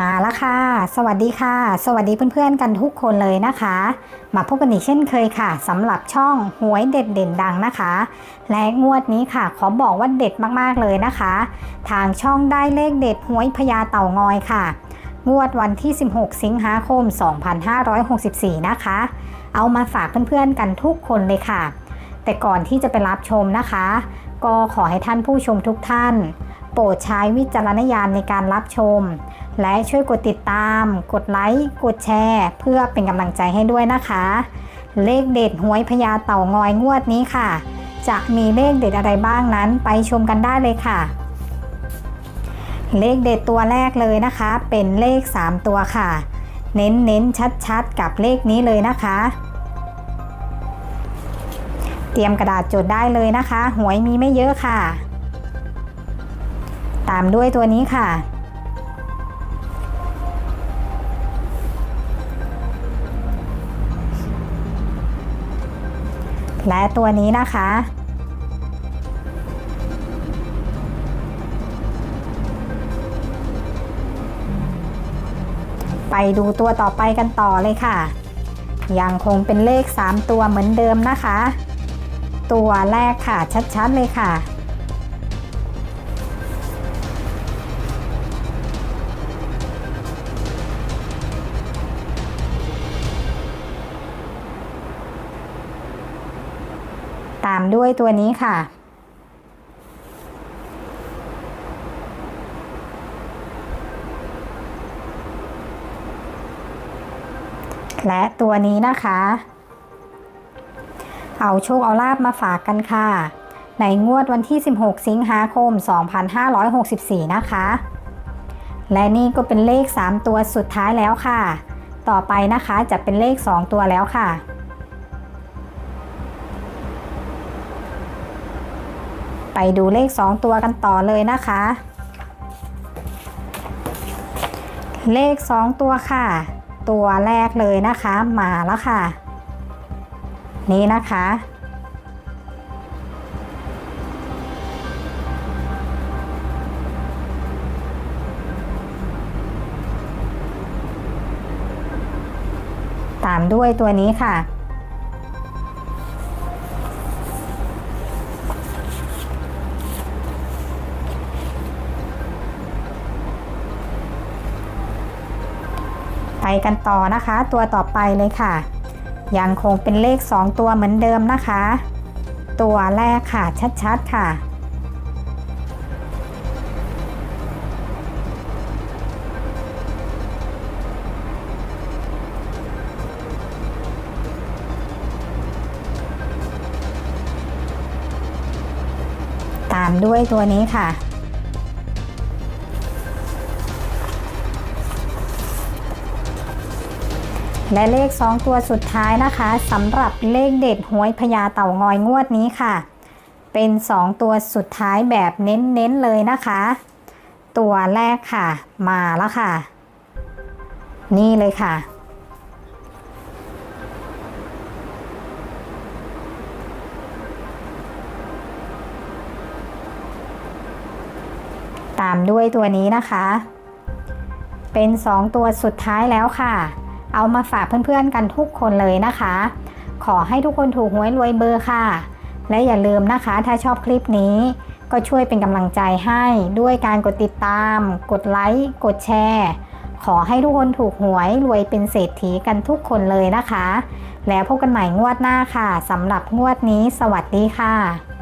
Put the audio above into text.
มาแล้วค่ะ สวัสดีค่ะ สวัสดีเพื่อนๆกันทุกคนเลยนะคะ มาพบกันอีกเช่นเคยค่ะสำหรับช่องหวยเด็ดเด่นดังนะคะ และงวดนี้ค่ะ ขอบอกว่าเด็ดมากๆเลยนะคะ ทางช่องได้เลขเด็ดหวยพญาเต่างอยค่ะ งวดวันที่ 16 สิงหาคม 2564 นะคะ เอามาฝากเพื่อนๆกันทุกคนเลยค่ะ แต่ก่อนที่จะไปรับชมนะคะ ก็ขอให้ท่านผู้ชมทุกท่าน ปรดใช้วิจารณญาณในการรับชม และช่วยกดติดตาม กดไลค์ กดแชร์ เพื่อเป็นกำลังใจให้ด้วยนะคะ เลขเด็ดหวยพญาเต่างอยงวดนี้ค่ะ จะมีเลขเด็ดอะไรบ้างนั้นไปชมกันได้เลยค่ะ เลขเด็ดตัวแรกเลยนะคะ เป็นเลข 3 ตัวค่ะ เน้นเน้นชัดๆ กับเลขนี้เลยนะคะ เตรียมกระดาษจดได้เลยนะคะ หวยมีไม่เยอะค่ะ ตามด้วยตัวนี้ค่ะ และตัวนี้นะคะ ไปดูตัวต่อไปกันต่อเลยค่ะ ยังคงเป็นเลข 3 ตัวเหมือนเดิมนะคะ ตัวแรกค่ะชัดๆเลยค่ะ ตามด้วยตัวนี้ค่ะ และตัวนี้นะคะ เอาโชคเอาลาบมาฝากกันค่ะ ในงวดวันที่ 16 สิงหาคม 2564 นะคะ และนี่ก็เป็นเลข 3 ตัวสุดท้ายแล้วค่ะ ต่อไปนะคะจะเป็นเลข 2 ตัวแล้วค่ะ ไปดูเลข 2 ตัวกันต่อเลยนะคะ เลข 2 ตัวค่ะ ตัวแรกเลยนะคะมาแล้วค่ะ นี่นะคะ ตามด้วยตัวนี้ค่ะ ไปกันต่อนะคะ ตัวต่อไปเลยค่ะ ยังคงเป็นเลข 2 ตัวเหมือนเดิมนะคะ ตัวแรกค่ะชัดๆค่ะ ตามด้วยตัวนี้ค่ะ และเลข 2 ตัวสุดท้ายนะคะสำหรับเลขเด็ดหวยพญาเต่างอยงวดนี้ค่ะ เป็น 2 ตัวสุดท้ายแบบเน้นๆเลยนะคะ ตัวแรกค่ะ มาแล้วค่ะ นี่เลยค่ะ ตามด้วยตัวนี้นะคะ เป็น 2 ตัวสุดท้ายแล้วค่ะ เอามาฝากเพื่อนๆกันทุกคนเลยนะคะ ขอให้ทุกคนถูกหวยรวยเบอร์ค่ะ และอย่าลืมนะคะ ถ้าชอบคลิปนี้ ก็ช่วยเป็นกำลังใจให้ด้วยการกดติดตาม กดไลค์ กดแชร์ขอให้ทุกคนถูกหวยรวยเป็นเศรษฐีกันทุกคนเลยนะคะ แล้วพบกันใหม่งวดหน้าค่ะสำหรับงวดนี้ สวัสดีค่ะ